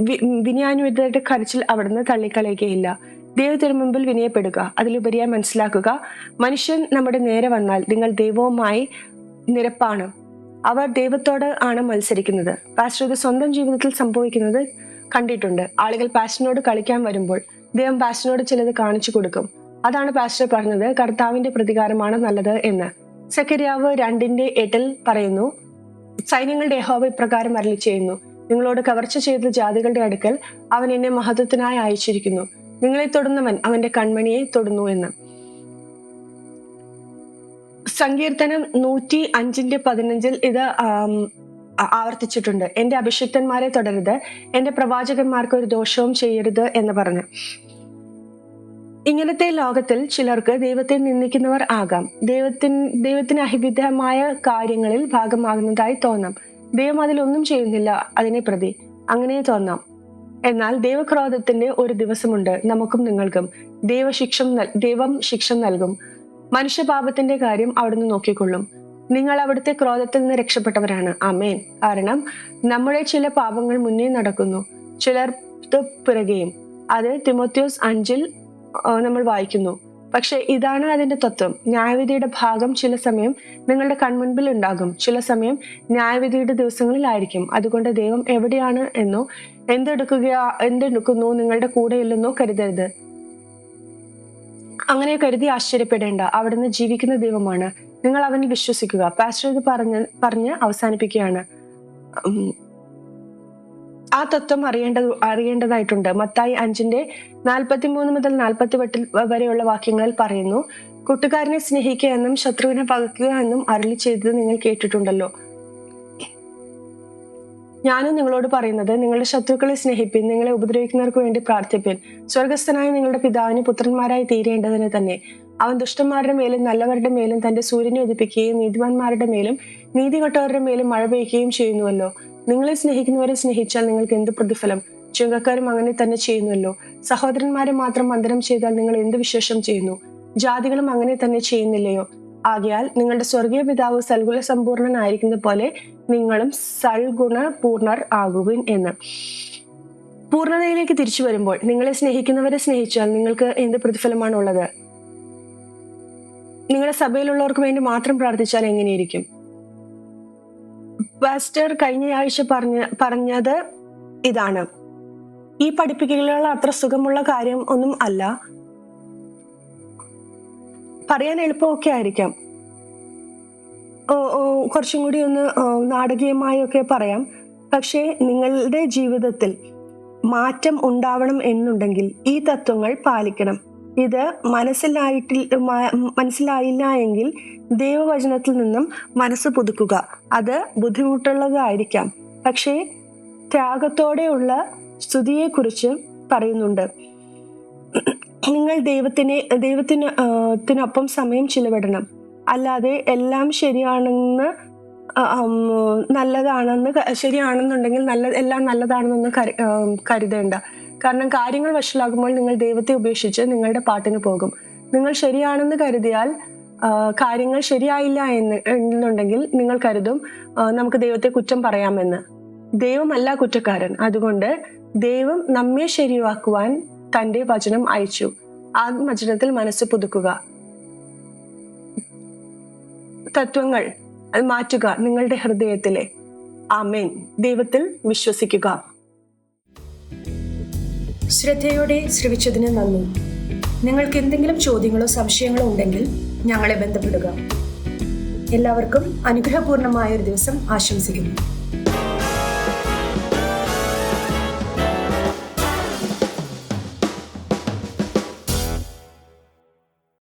വി- വിനയാന്വിതരുടെ കരച്ചിൽ അവിടുന്ന് തള്ളിക്കളയുകയില്ല. ദൈവത്തിന് മുമ്പിൽ വിനയപ്പെടുക. അതിലുപരിയായി മനസ്സിലാക്കുക. മനുഷ്യൻ നമ്മുടെ നേരെ വന്നാൽ നിങ്ങൾ ദൈവവുമായി നിരപ്പാണ്. അവർ ദൈവത്തോട് ആണ് മത്സരിക്കുന്നത്. പാസ്റ്റർ ഇത് സ്വന്തം ജീവിതത്തിൽ സംഭവിക്കുന്നത് കണ്ടിട്ടുണ്ട്. ആളുകൾ പാസ്റ്റിനോട് കളിക്കാൻ വരുമ്പോൾ ദൈവം പാസ്റ്റിനോട് ചിലത് കാണിച്ചു കൊടുക്കും. അതാണ് പാസ്റ്റർ പറഞ്ഞത് കർത്താവിന്റെ പ്രതികാരമാണ് നല്ലത് എന്ന്. സെക്കരിയാവ് രണ്ടിന്റെ എട്ടിൽ പറയുന്നു സൈന്യങ്ങളുടെ യഹോവ ഇപ്രകാരം അരളി ചെയ്യുന്നു നിങ്ങളോട് കവർച്ച ചെയ്ത ജാതികളുടെ അടുക്കൽ അവൻ എന്നെ മഹത്വത്തിനായി അയച്ചിരിക്കുന്നു. നിങ്ങളെ തൊടുന്നവൻ അവന്റെ കൺമണിയെ തൊടുന്നു എന്ന്. സങ്കീർത്തനം നൂറ്റി അഞ്ചിന്റെ പതിനഞ്ചിൽ ഇത് ആവർത്തിച്ചിട്ടുണ്ട്. എന്റെ അഭിഷിക്തന്മാരെ തുടരുത്. എന്റെ പ്രവാചകന്മാർക്ക് ഒരു ദോഷവും ചെയ്യരുത് എന്ന് പറഞ്ഞു. ഇങ്ങനത്തെ ലോകത്തിൽ ചിലർക്ക് ദൈവത്തെ നിന്ദിക്കുന്നവർ ആകാം. ദൈവത്തിന് ദൈവത്തിന് അഹിവിധമായ കാര്യങ്ങളിൽ ഭാഗമാകുന്നതായി തോന്നാം. ദൈവം അതിലൊന്നും ചെയ്യുന്നില്ല. അതിനെ പ്രതി. അങ്ങനെ തോന്നാം. എന്നാൽ ദൈവക്രോധത്തിന്റെ ഒരു ദിവസമുണ്ട് നമുക്കും നിങ്ങൾക്കും. ദൈവശിക്ഷം ദൈവം ശിക്ഷ നൽകും. മനുഷ്യപാപത്തിന്റെ കാര്യം അവിടുന്ന് നോക്കിക്കൊള്ളും. നിങ്ങൾ അവിടുത്തെ ക്രോധത്തിൽ നിന്ന് രക്ഷപ്പെട്ടവരാണ്. അമേൻ കാരണം നമ്മുടെ ചില പാപങ്ങൾ മുന്നേ നടക്കുന്നു. ചിലർ പിറകെയും. അത് തിമോത്യോസ് അഞ്ചിൽ നമ്മൾ വായിക്കുന്നു. പക്ഷെ ഇതാണ് അതിന്റെ തത്വം. ന്യായവിധിയുടെ ഭാഗം ചില സമയം നിങ്ങളുടെ കൺമുൻപിൽ ഉണ്ടാകും. ചില സമയം ന്യായവിധിയുടെ ദിവസങ്ങളിലായിരിക്കും അതുകൊണ്ട് ദൈവം എവിടെയാണ് എന്നോ എന്തെടുക്കുക എന്തെടുക്കുന്നു നിങ്ങളുടെ കൂടെയില്ലെന്നോ കരുതരുത്. അങ്ങനെ കരുതി ആശ്ചര്യപ്പെടേണ്ട. അവിടുന്ന് ജീവിക്കുന്ന ദൈവമാണ്. നിങ്ങൾ അവനെ വിശ്വസിക്കുക. പാസ്റ്റർ ഇത് പറഞ്ഞ് പറഞ്ഞ് അവസാനിപ്പിക്കുകയാണ്. ആ തത്വം അറിയേണ്ടത് അറിയേണ്ടതായിട്ടുണ്ട്. മത്തായി അഞ്ചിന്റെ നാൽപ്പത്തി മൂന്ന് മുതൽ നാൽപ്പത്തി എട്ടിൽ വരെയുള്ള വാക്യങ്ങളിൽ പറയുന്നു കൂട്ടുകാരനെ സ്നേഹിക്കുക എന്നും ശത്രുവിനെ പകയ്ക്കുക എന്നും അരളി ചെയ്തത് നിങ്ങൾ കേട്ടിട്ടുണ്ടല്ലോ. ഞാനും നിങ്ങളോട് പറയുന്നത് നിങ്ങളുടെ ശത്രുക്കളെ സ്നേഹിപ്പിൻ നിങ്ങളെ ഉപദ്രവിക്കുന്നവർക്ക് വേണ്ടി പ്രാർത്ഥിപ്പിൻ. സ്വർഗസ്ഥനായ നിങ്ങളുടെ പിതാവിന് പുത്രന്മാരായി തീരേണ്ടതിന് തന്നെ. അവൻ ദുഷ്ടന്മാരുടെ മേലും നല്ലവരുടെ മേലും തന്റെ സൂര്യനെ ഉദിപ്പിക്കുകയും നീതിമാന്മാരുടെ മേലും നീതികെട്ടവരുടെ മേലും മഴ പെയ്യുകയും ചെയ്യുന്നുവല്ലോ. നിങ്ങളെ സ്നേഹിക്കുന്നവരെ സ്നേഹിച്ചാൽ നിങ്ങൾക്ക് എന്ത് പ്രതിഫലം? ചുങ്കക്കാരും അങ്ങനെ തന്നെ ചെയ്യുന്നുവല്ലോ. സഹോദരന്മാരെ മാത്രം വന്ദനം ചെയ്താൽ നിങ്ങൾ എന്ത് വിശേഷം ചെയ്യുന്നു? ജാതികളും അങ്ങനെ തന്നെ ചെയ്യുന്നില്ലയോ? ആകയാൽ നിങ്ങളുടെ സ്വർഗീയ പിതാവ് സൽഗുണ സമ്പൂർണനായിരിക്കുന്ന പോലെ നിങ്ങളും സൽഗുണ പൂർണർ ആകുവിൻ എന്ന്. പൂർണതയിലേക്ക് തിരിച്ചു വരുമ്പോൾ നിങ്ങളെ സ്നേഹിക്കുന്നവരെ സ്നേഹിച്ചാൽ നിങ്ങൾക്ക് എന്ത് പ്രതിഫലമാണ് ഉള്ളത് നിങ്ങളുടെ സഭയിലുള്ളവർക്ക് വേണ്ടി മാത്രം പ്രാർത്ഥിച്ചാൽ എങ്ങനെയിരിക്കും? പാസ്റ്റർ കഴിഞ്ഞ ആഴ്ച പറഞ്ഞ പറഞ്ഞത് ഇതാണ്. ഈ പഠിപ്പിക്കലുകൾ അത്ര സുഖമുള്ള കാര്യം ഒന്നും അല്ല. പറയാൻ എളുപ്പമൊക്കെ ആയിരിക്കാം. കുറച്ചും കൂടി ഒന്ന് നാടകീയമായി നാടകീയമായൊക്കെ പറയാം. പക്ഷേ നിങ്ങളുടെ ജീവിതത്തിൽ മാറ്റം ഉണ്ടാവണം എന്നുണ്ടെങ്കിൽ ഈ തത്വങ്ങൾ പാലിക്കണം. ഇത് മനസ്സിലായിട്ടിൽ മനസ്സിലായില്ല എങ്കിൽ ദൈവവചനത്തിൽ നിന്നും മനസ്സ് പുതുക്കുക. അത് ബുദ്ധിമുട്ടുള്ളതായിരിക്കാം. പക്ഷേ ത്യാഗത്തോടെയുള്ള സ്തുതിയെക്കുറിച്ച് പറയുന്നുണ്ട്. നിങ്ങൾ ദൈവത്തിനെ ദൈവത്തിന് ത്തിനൊപ്പം സമയം ചിലവിടണം. അല്ലാതെ എല്ലാം ശരിയാണെന്ന് നല്ലതാണെന്ന് ശരിയാണെന്നുണ്ടെങ്കിൽ നല്ല എല്ലാം നല്ലതാണെന്നൊന്നും കരു- കരുതേണ്ട. കാരണം കാര്യങ്ങൾ വഷളാകുമ്പോൾ നിങ്ങൾ ദൈവത്തെ ഉപേക്ഷിച്ച് നിങ്ങളുടെ പാട്ടിന് പോകും. നിങ്ങൾ ശരിയാണെന്ന് കരുതിയാൽ കാര്യങ്ങൾ ശരിയായില്ല എന്ന് എന്നുണ്ടെങ്കിൽ നിങ്ങൾ കരുതും നമുക്ക് ദൈവത്തെ കുറ്റം പറയാമെന്ന്. ദൈവമല്ല കുറ്റക്കാരൻ. അതുകൊണ്ട് ദൈവം നമ്മെ ശരിയാക്കുവാൻ തന്റെ വചനം അയച്ചു. ആ വചനത്തിൽ മനസ്സ് പുതുക്കുക. തത്വങ്ങൾ അത് മാറ്റുക നിങ്ങളുടെ ഹൃദയത്തിലെ. ആമേൻ. ദൈവത്തിൽ വിശ്വസിക്കുക. ശ്രദ്ധയോടെ ശ്രവിച്ചതിന് നന്ദി. നിങ്ങൾക്ക് എന്തെങ്കിലും ചോദ്യങ്ങളോ സംശയങ്ങളോ ഉണ്ടെങ്കിൽ ഞങ്ങളെ ബന്ധപ്പെടുക. എല്ലാവർക്കും അനുഗ്രഹപൂർണമായ ഒരു ദിവസം ആശംസിക്കുന്നു.